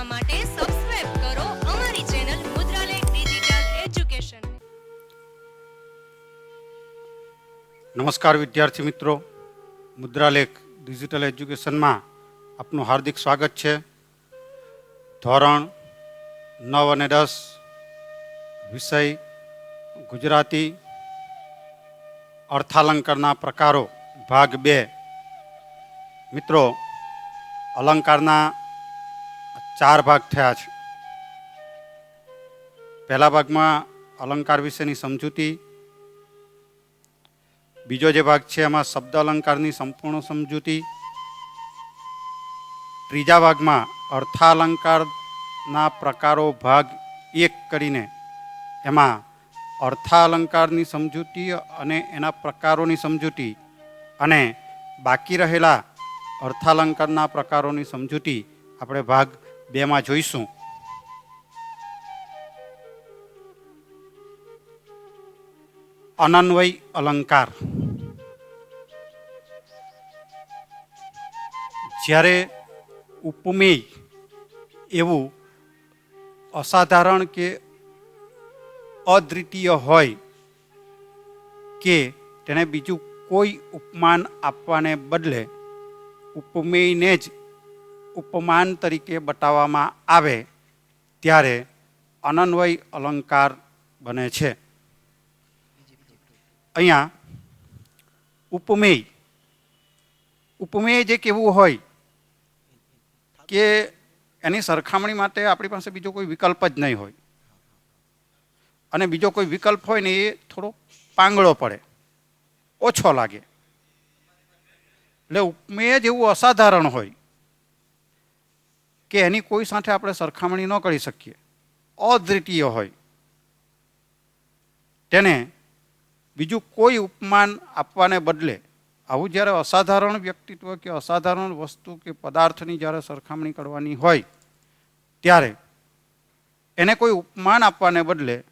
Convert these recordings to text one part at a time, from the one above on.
જોવા માટે સબસ્ક્રાઇબ કરો અમારી ચેનલ મુદ્રાલય ડિજિટલ એજ્યુકેશન નમસ્કાર વિદ્યાર્થી મિત્રો. મુદ્રાલેખ ડિજિટલ એજ્યુકેશનમાં આપનું હાર્દિક સ્વાગત છે. ધોરણ નવ અને દસ વિષય ગુજરાતી અર્થાલંકારના પ્રકારો ભાગ બે. મિત્રો, અલંકારના ચાર ભાગ થયા છે. પહેલા ભાગમાં અલંકાર વિશેની સમજૂતી, બીજો જે ભાગ છે એમાં શબ્દ અલંકારની સંપૂર્ણ સમજૂતી, ત્રીજા ભાગમાં અર્થાલંકારના પ્રકારો ભાગ એક કરીને એમાં અર્થાલંકારની સમજૂતી અને એના પ્રકારોની સમજૂતી અને બાકી રહેલા અર્થાલંકારના પ્રકારોની સમજૂતી આપણે ભાગ બેમાં જોઈશું. અનન્વય અલંકાર. જ્યારે ઉપમેય એવું અસાધારણ કે અદ્વિતીય હોય કે તેને બીજું કોઈ ઉપમાન આપવાને બદલે ઉપમેયને જ ઉપમાન તરીકે બતાવવામાં આવે, ત્યારે અનન્વય અલંકાર બને છે. અહીંયા ઉપમેય ઉપમેય જે કેવું હોય કે એની સરખામણી માટે આપણી પાસે બીજો કોઈ વિકલ્પ જ નહીં હોય. અને બીજો કોઈ વિકલ્પ હોય ને એ થોડો પાંગળો પડે, ઓછો લાગે. એટલે ઉપમેય જેવું અસાધારણ હોય કે એની કોઈ સાથે આપણે સરખામણી ન કરી શકીએ. અદ્વિતીય હોય. તેને બીજું કોઈ ઉપમાન આપવાને બદલે આવું જ્યારે અસાધારણ વ્યક્તિત્વ કે અસાધારણ વસ્તુ કે પદાર્થની જ્યારે સરખામણી કરવાની હોય, ત્યારે એને કોઈ ઉપમાન આપવાને બદલે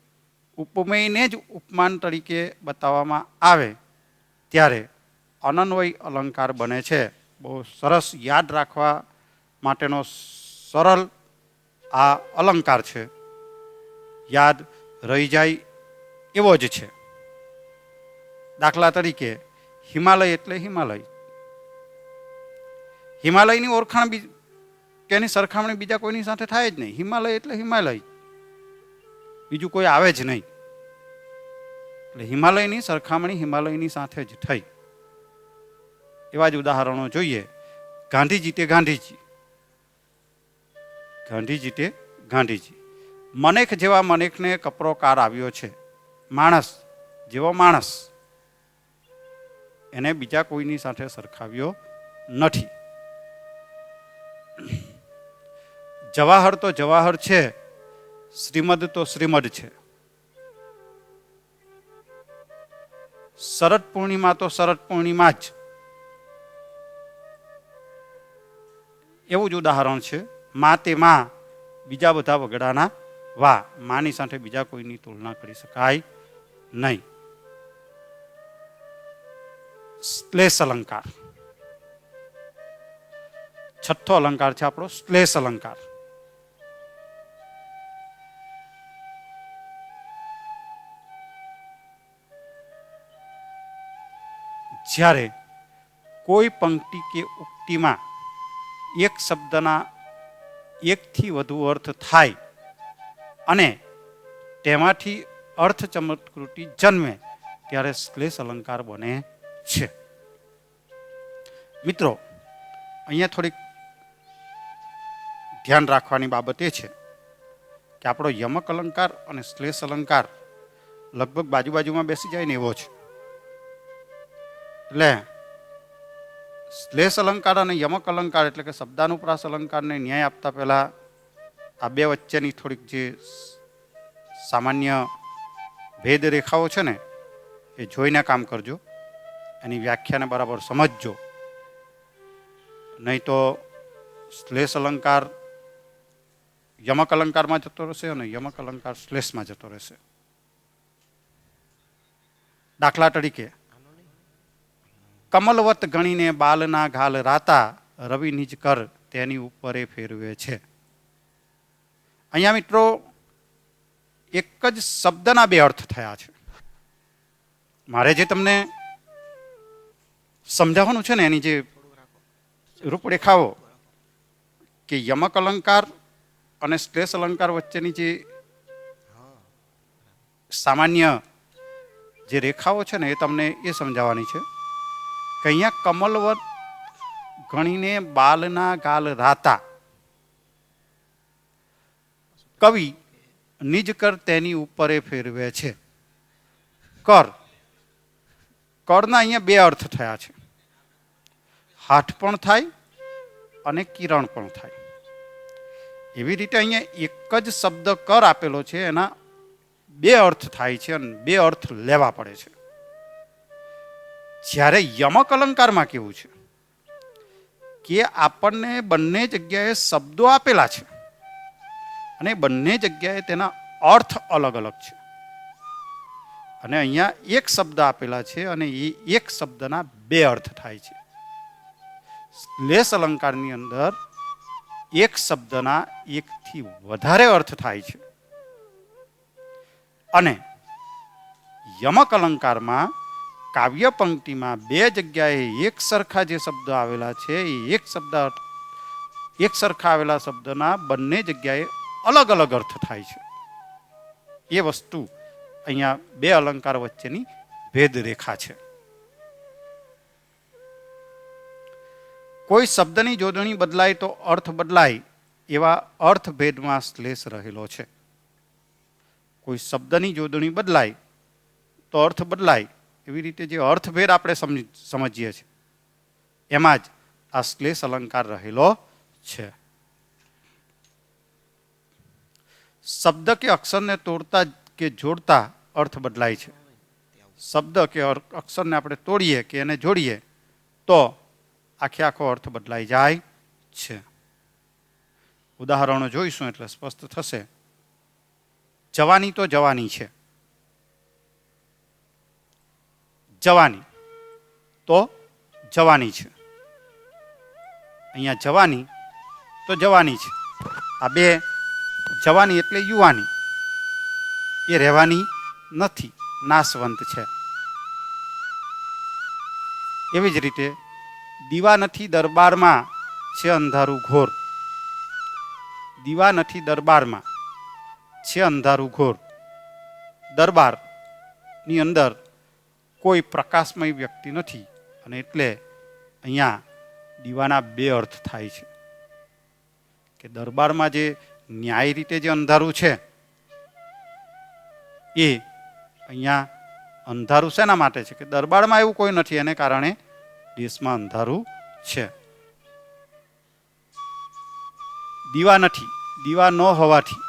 ઉપમેયને જ ઉપમાન તરીકે બતાવવામાં આવે, ત્યારે અનન્વય અલંકાર બને છે. બહુ સરસ યાદ રાખવા માટેનો સરળ, આ અલંકાર છે. યાદ રહી જાય એવો જ છે. દાખલા તરીકે, હિમાલય એટલે હિમાલય. હિમાલયની ઓળખાણ બી, કે સરખામણી બીજા કોઈની સાથે થાય જ નહીં. હિમાલય એટલે હિમાલય. બીજું કોઈ આવે જ નહીં. એટલે હિમાલયની સરખામણી હિમાલયની સાથે જ થઈ. એવા જ ઉદાહરણો જોઈએ. ગાંધીજી તે ગાંધીજી. ગાંધીજી તે ગાંધીજી. મનેખ જેવા મનેખને કપરો કાર આવ્યો છે. માણસ, જેવો માણસ, એને બીજા કોઈની સાથે સરખાવ્યો નથી. જવાહર તો જવાહર છે, શ્રીમદ તો શ્રીમદ છે. શરદ પૂર્ણિમા તો શરદ પૂર્ણિમા જ. એવું જ ઉદાહરણ છે. મા તે માં બીજા બધા વગડાના વા. માની સાથે બીજા કોઈની તુલના કરી શકાય નહીં. શ્લેષ અલંકાર. છઠ્ઠો અલંકાર છે આપણો શ્લેષ અલંકાર. જ્યારે કોઈ પંક્તિ કે ઉક્તિમાં એક શબ્દના એકથી વધુ અર્થ થાય અને તેમાંથી અર્થ ચમત્કૃતિ જન્મે ત્યારે શ્લેષ અલંકાર બને છે. મિત્રો, અહીંયા થોડીક ધ્યાન રાખવાની બાબત એ છે કે આપણો યમક અલંકાર અને શ્લેષ અલંકાર લગભગ બાજુ બાજુમાં બેસી જાય ને એવો છે એટલે શ્લેષ અલંકાર અને યમક અલંકાર એટલે કે શબ્દાનુપ્રાસ અલંકારને ન્યાય આપતા પહેલાં આ બે વચ્ચેની થોડીક જે સામાન્ય ભેદ રેખાઓ છે ને, એ જોઈને કામ કરજો. એની વ્યાખ્યાને બરાબર સમજજો. નહીં તો શ્લેષ અલંકાર યમક અલંકારમાં જતો રહેશે અને યમક અલંકાર શ્લેષમાં જતો રહેશે. દાખલા તરીકે કમલવત ગણીને બાલના ઘાલ રાતા રવિ નિજ કર તેની ઉપરે ફેરવે છે. અહીંયા મિત્રો, એક જ શબ્દના બે અર્થ થયા છે. મારે જે તમને સમજાવવાનું છે ને, એની જે રૂપરેખાઓ, કે યમક અલંકાર અને શ્લેષ અલંકાર વચ્ચેની જે સામાન્ય જે રેખાઓ છે ને, એ તમને એ સમજાવવાની છે. કે અહીંયા કમલવત ગણીને બાલના ગાલ રાતા. કવિ નિજ કર તેની ઉપરે ફેરવે છે. કર. કરના અહીંયા બે અર્થ થયા છે. હાથ પણ થાય અને કિરણ પણ થાય. એવી રીતે અહીંયા એક જ શબ્દ કર આપેલો છે. એના બે અર્થ થાય છે અને બે અર્થ લેવા પડે છે. જ્યારે યમક અલંકારમાં કેવું છે? કે આપણને બંને જગ્યાએ શબ્દો આપેલા છે. અને બંને જગ્યાએ તેના અર્થ અલગ અલગ છે. અને અહીંયા એક શબ્દ આપેલા છે અને એ એક શબ્દના બે અર્થ થાય છે. લેસ અલંકારની અંદર એક શબ્દના એકથી વધારે અર્થ થાય છે. અને યમક અલંકારમાં કાવ્ય પંક્તિમાં બે જગ્યાએ એક સરખા જે શબ્દ આવેલા છે, એ એક શબ્દ, એક સરખા આવેલા શબ્દના બંને જગ્યાએ અલગ અલગ અર્થ થાય છે. એ વસ્તુ અહીંયા બે અલંકાર વચ્ચેની ભેદ રેખા છે. કોઈ શબ્દની જોડણી બદલાય તો અર્થ બદલાય એવા અર્થભેદમાં શ્લેષ રહેલો છે. કોઈ શબ્દની જોડણી બદલાય તો અર્થ બદલાય એવી રીતે જે અર્થભેર આપણે સમજીએ છીએ. એમાં જ આ શ્લેષ અલંકાર રહેલો છે. શબ્દ કે અક્ષરને તોડતા કે જોડતા અર્થ બદલાય છે. શબ્દ કે અક્ષરને આપણે તોડીએ કે એને જોડીએ, તો આખે આખો અર્થ બદલાઈ જાય છે. ઉદાહરણો જોઈશું એટલે સ્પષ્ટ થશે. જવાની તો જવાની છે. જવાની. તો જવાની છે. અહીંયા જવાની, તો જવાની છે. આ બે જવાની એટલે યુવાની. એ રહેવાની નથી, નાશવંત છે. એવી જ રીતે દીવા નથી દરબારમાં છે અંધારું ઘોર. દીવા નથી દરબારમાં છે અંધારું ઘોર. દરબારની અંદર કોઈ પ્રકાશમય વ્યક્તિ નથી. અને એટલે અહીંયા દીવાના બે અર્થ થાય છે. કે દરબારમાં જે ન્યાય રીતે જે અંધારું છે, એ અહીંયા અંધારું શેના માટે છે? કે દરબારમાં એવું કોઈ નથી, એને કારણે દેશમાં અંધારું છે. દીવા નથી. દીવા ન હોવાથી.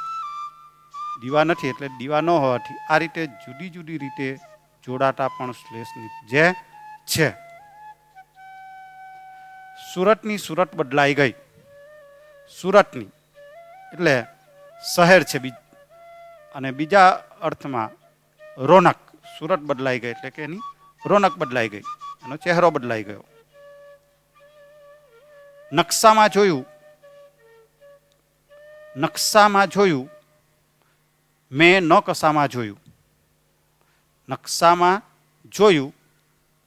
દીવા નથી એટલે દીવા ન હોવાથી આ રીતે જુદી જુદી રીતે જોડાતા પણ શ્લેષની જે છે. સુરતની સુરત બદલાઈ ગઈ. સુરતની, એટલે શહેર છે બીજ, અને બીજા અર્થમાં રોનક, સુરત બદલાઈ ગઈ એટલે કે એની રોનક બદલાઈ ગઈ, એનો ચહેરો બદલાઈ ગયો. નકશામાં જોયું નકશામાં જોયું, મેં ન કશામાં જોયું. નકશામાં જોયું,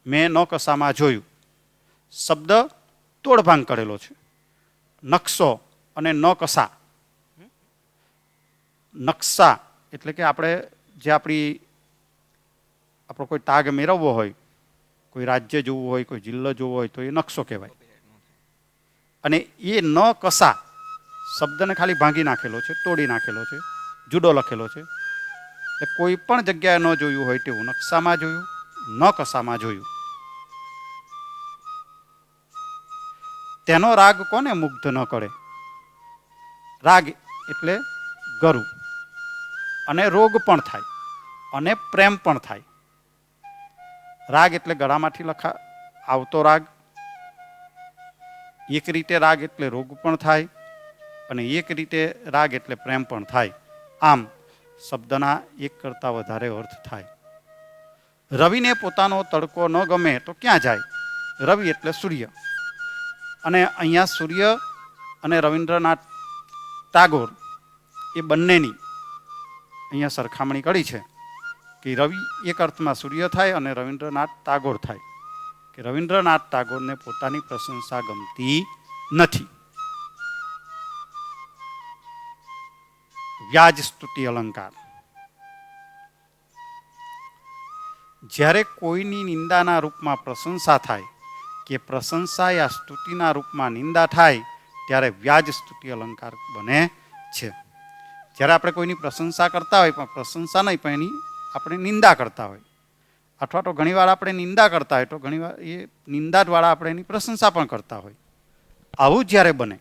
મેં ન કશામાં જોયું. શબ્દ તોડભાંગ કરેલો છે. નકશો અને ન કશા નકશા એટલે કે આપણે જે આપણી, આપણો કોઈ તાગ મેળવવો હોય, કોઈ રાજ્ય જોવું હોય, કોઈ જિલ્લો જોવો હોય, તો એ નકશો કહેવાય. અને એ ન કસા શબ્દને ખાલી ભાંગી નાખેલો છે, તોડી નાખેલો છે જુડો લખેલો છે. એટલે કોઈ પણ જગ્યાએ ન જોયું હોય તેવું નકશામાં જોયું, ન કશામાં જોયું. તેનો રાગ કોને મુગ્ધ ન કરે? રાગ એટલે ગરુ. અને રોગ પણ થાય, અને પ્રેમ પણ થાય. રાગ એટલે ગળામાંથી લખા, આવતો રાગ. એક રીતે રાગ એટલે રોગ પણ થાય, અને એક રીતે રાગ એટલે પ્રેમ પણ થાય. આમ શબ્દના એક કરતાં વધારે અર્થ થાય. રવિને પોતાનો તડકો ન ગમે તો ક્યાં જાય? રવિ એટલે સૂર્ય. અને અહીંયા સૂર્ય અને રવિન્દ્રનાથ ટાગોર એ બંનેની અહીંયા સરખામણી કરી છે કે રવિ એક અર્થમાં સૂર્ય થાય અને રવિન્દ્રનાથ ટાગોર થાય. કે રવિન્દ્રનાથ ટાગોરને પોતાની પ્રશંસા ગમતી નથી. વ્યાજ સ્તુતિ અલંકાર. જ્યારે કોઈની નિંદાના રૂપમાં પ્રશંસા થાય કે પ્રશંસા યા સ્તુતિના રૂપમાં નિંદા થાય, ત્યારે વ્યાજ સ્તુતિ અલંકાર બને છે. જ્યારે આપણે કોઈની પ્રશંસા કરતા હોય, પણ પ્રશંસા નહીં, પણ એની આપણે નિંદા કરતા હોય. અથવા તો ઘણીવાર આપણે નિંદા કરતા હોય, તો ઘણીવાર એ નિંદા દ્વારા આપણે એની પ્રશંસા પણ કરતા હોય. આવું જ્યારે બને,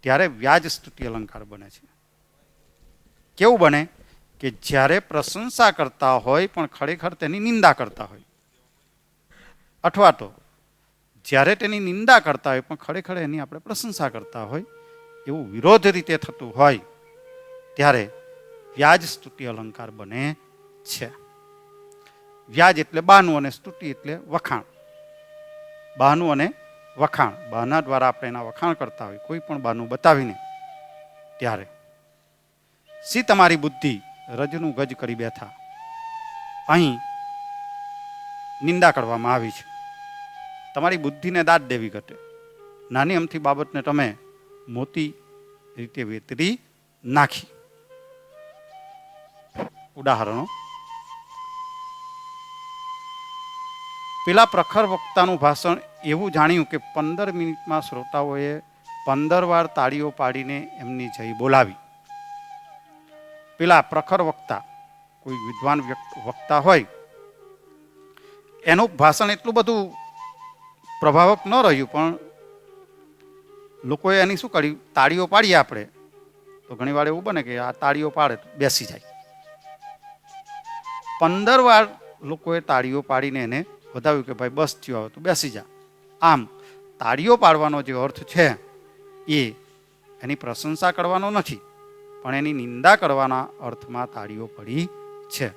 ત્યારે વ્યાજ સ્તુતિ અલંકાર બને છે. કેવું બને કે જ્યારે પ્રશંસા કરતા હોય પણ ખરેખર તેની નિંદા કરતા હોય. અથવા તો જ્યારે તેની નિંદા કરતા હોય પણ ખરેખર એની આપણે પ્રશંસા કરતા હોય, એવું વિરોધ રીતે થતું હોય, ત્યારે વ્યાજ સ્તુતિ અલંકાર બને છે. વ્યાજ એટલે બાનું અને સ્તુતિ એટલે વખાણ. બાનું અને વખાણ. બાના દ્વારા આપણે એના વખાણ કરતા હોય, કોઈ પણ બાનું બતાવીને, ત્યારે સી તમારી બુદ્ધિ રજનું ગજ કરી બેઠા. અહીં નિંદા કરવામાં આવી છે. તમારી બુદ્ધિને દાદ દેવી ઘટે. નાની અમથી બાબતને તમે મોટી રીતે વેતરી નાખી. ઉદાહરણો. પેલા પ્રખર વક્તાનું ભાષણ એવું જાણ્યું કે પંદર મિનિટમાં શ્રોતાઓએ પંદર વાર તાળીઓ પાડીને એમની જય બોલાવી. પેલા પ્રખર વક્તા, કોઈ વિદ્વાન વક્તા હોય, એનું ભાષણ એટલું બધું પ્રભાવક ન રહ્યું, પણ લોકોએ એની શું કર્યું? તાળીઓ પાડીએ આપણે. તો ઘણી વાર એવું બને કે આ તાળીઓ પાડે બેસી જાય. પંદર વાર લોકોએ તાળીઓ પાડીને એને વધાવ્યું કે ભાઈ બસ થયો તું બેસી જા. આમ, તાળીઓ પાડવાનો જે અર્થ છે, એ એની પ્રશંસા કરવાનો નથી. પણ એની નિંદા કરવાના અર્થમાં તાળીઓ પડી છે.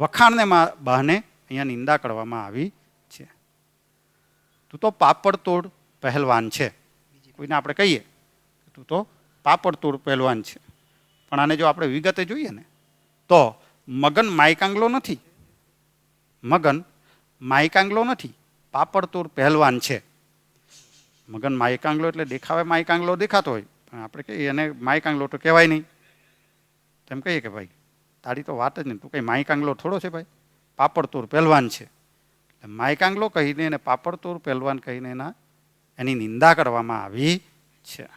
વખાણને બહાને અહીંયા નિંદા કરવામાં આવી છે. તું તો પાપડ તોડ પહેલવાન છે. કોઈને આપણે કહીએ તું તો પાપડ તોડ પહેલવાન છે. પણ આને જો આપણે વિગતે જોઈએ ને, તો મગન માયકાંગલો નથી. મગન માયકાંગલો નથી, પાપડ તોડ પહેલવાન છે. મગન માયકાંગલો એટલે દેખાવે માયકાંગલો દેખાતો હોય. પણ આપણે કહીએ, એને માયકાંગલો તો કહેવાય નહીં. તેમ કહીએ કે ભાઈ તારી તો વાત જ નહીં. તું કંઈ માયકાંગલો થોડો છે ભાઈ? પાપડતોર પહેલવાન છે. એટલે માયકાંગલો કહીને એને પાપડતોર પહેલવાન કહીને એના, એની નિંદા કરવામાં આવી છે.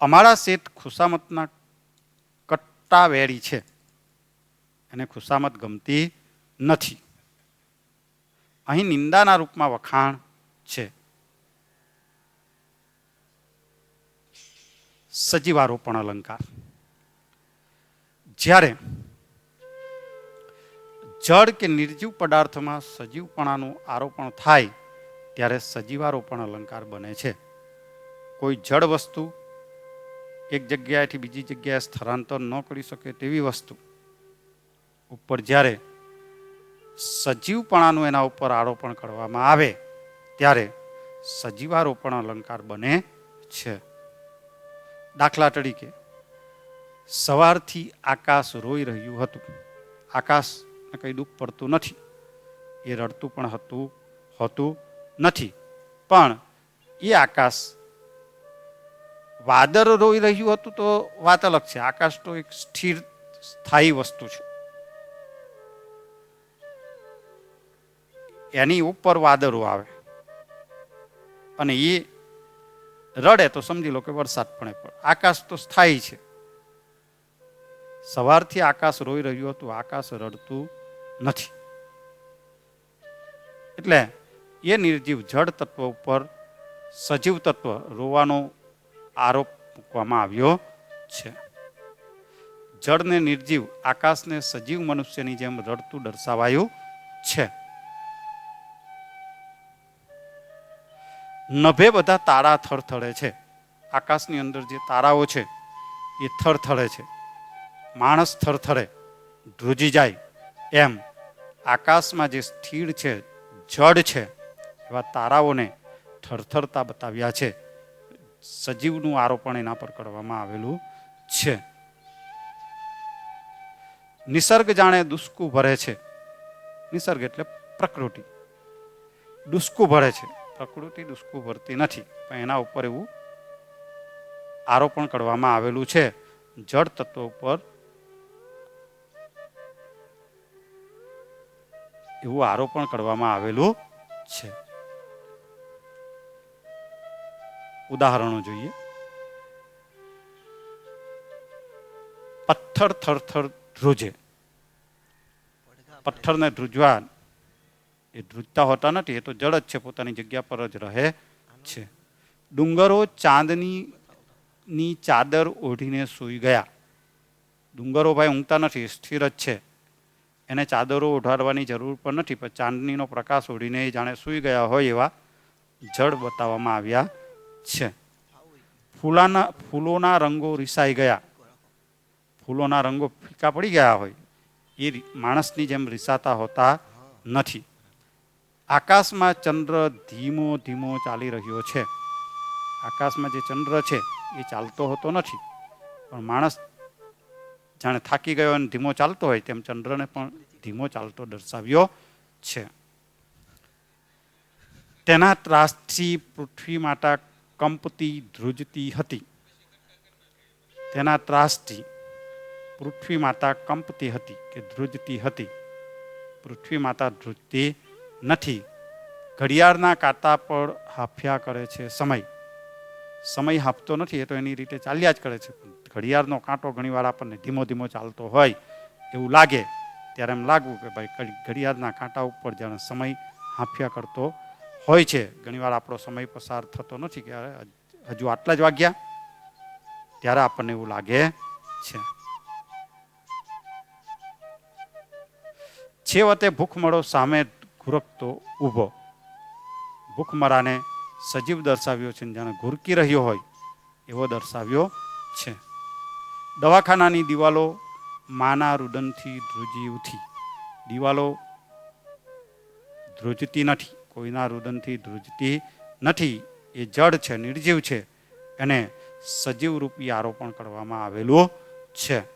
અમારા શેઠ ખુશામતના કટ્ટા વેરી છે. એને ખુશામત ગમતી નથી. અહીં નિંદાના રૂપમાં વખાણ છે. સજીવારોપણ અલંકાર. જ્યારે જળ કે નિર્જીવ પદાર્થમાં સજીવપણાનું આરોપણ થાય, ત્યારે સજીવારોપણ અલંકાર બને છે. કોઈ જળ વસ્તુ એક જગ્યાએથી બીજી જગ્યાએ સ્થળાંતર ન કરી શકે તેવી વસ્તુ. ઉપર જ્યારે સજીવપણાનું એના ઉપર આરોપણ કરવામાં આવે, ત્યારે સજીવારોપણ અલંકાર બને છે. દાખલા તરીકે, સવારથી આકાશ રોઈ રહ્યું હતું. આકાશને કંઈ દુઃખ પડતું નથી. એ રડતું પણ હતું, હોતું નથી. પણ એ આકાશ વાદળ રોઈ રહ્યું હતું તો વાત અલગ છે. આકાશ તો એક સ્થિર, સ્થાયી વસ્તુ છે. એની ઉપર વાદળો આવે અને એ રડે તો સમજી લો કે વરસાદ પણ આકાશ તો સ્થાયી છે. સવારથી આકાશ રોઈ રહ્યું હતું, આકાશ રડતું નથી. એટલે એ નિર્જીવ જળ તત્વ ઉપર સજીવ તત્વ રોવાનો આરોપ મૂકવામાં આવ્યો છે. જળને નિર્જીવ, આકાશને સજીવ મનુષ્યની જેમ રડતું દર્શાવાયું છે. નભે બધા તારા થરથડે છે. આકાશની અંદર જે તારાઓ છે, એ થરથડે છે. માણસ થરથડે ધ્રુજી જાય. એમ આકાશમાં જે સ્થિર છે, જડ છે, એવા તારાઓને થરથરતા બતાવ્યા છે. સજીવનું આરોપણ એના પર કરવામાં આવેલું છે. નિસર્ગ જાણે દુષ્કુ ભરે છે. નિસર્ગ એટલે પ્રકૃતિ. દુષ્કુ ભરે છે. પ્રકૃતિ દુષ્કું ભરતી નથી. પણ એના ઉપર એવું આરોપણ કરવામાં આવેલું છે. જળ તત્વ ઉપર એવું આરોપણ કરવામાં આવેલું છે. ઉદાહરણો જોઈએ. પથ્થર થરથર ધ્રુજે. પથ્થરને ધ્રુજવા એ ધ્રુજતા હોતા નથી, એ તો જળ જ છે, પોતાની જગ્યા પર જ રહે છે. ડુંગરો ચાંદની ચાદર ઓઢીને સૂઈ ગયા. ડુંગરો ભાઈ ઊંઘતા નથી, સ્થિર જ છે. એને ચાદરો ઓઢાડવાની જરૂર પણ નથી, પણ ચાંદનીનો પ્રકાશ ઓઢીને એ જાણે સૂઈ ગયા હોય એવા જળ બતાવવામાં આવ્યા છે. ફૂલાના, ફૂલોના રંગો રિસાઈ ગયા. ફૂલોના રંગો ફીકા પડી ગયા હોય. એ માણસની જેમ રિસાતા હોતા નથી. આકાશમાં ચંદ્ર ધીમો ધીમો ચાલી રહ્યો છે. આકાશમાં જે ચંદ્ર છે, એ ચાલતો હોતો નથી. પણ માણસ જાણે થાકી ગયો અને ધીમો ચાલતો હોય તેમ ચંદ્રને પણ ધીમો ચાલતો દર્શાવ્યો છે. તેના ત્રાસથી પૃથ્વી માતા કંપતી ધ્રુજતી હતી. તેના ત્રાસથી પૃથ્વી માતા કંપતી હતી કે ધ્રુજતી હતી. પૃથ્વી માતા ધ્રુજતી નથી. ઘડિયાળના કાંટા પર હાફ્યા કરે છે સમય. સમય હાફતો નથી, એ તો એની રીતે ચાલ્યા જ કરે છે. ઘડિયાળનો કાંટો ઘણીવાર આપણને ધીમો ધીમો ચાલતો હોય એવું લાગે. ત્યારે એમ લાગવું કે ભાઈ ઘડિયાળના કાંટા ઉપર જાણે સમય હાંફ્યા કરતો હોય છે. ઘણીવાર આપણો સમય પસાર થતો નથી કે હજુ આટલા જ વાગ્યા. ત્યારે આપણને એવું લાગે છે. છેવટે ભૂખમળો સામે ઘુરકતો ઊભો. ભૂખમરાને સજીવ દર્શાવ્યો છે જાણે ઘુરકી રહ્યો હોય એવો દર્શાવ્યો છે. દવાખાનાની દિવાલો માના રુદનથી ધ્રુજી ઉઠી. દિવાલો ધ્રુજતી નથી, કોઈના રુદનથી ધ્રુજતી નથી. એ જડ છે, નિર્જીવ છે. એને સજીવ રૂપી આરોપણ કરવામાં આવેલું છે.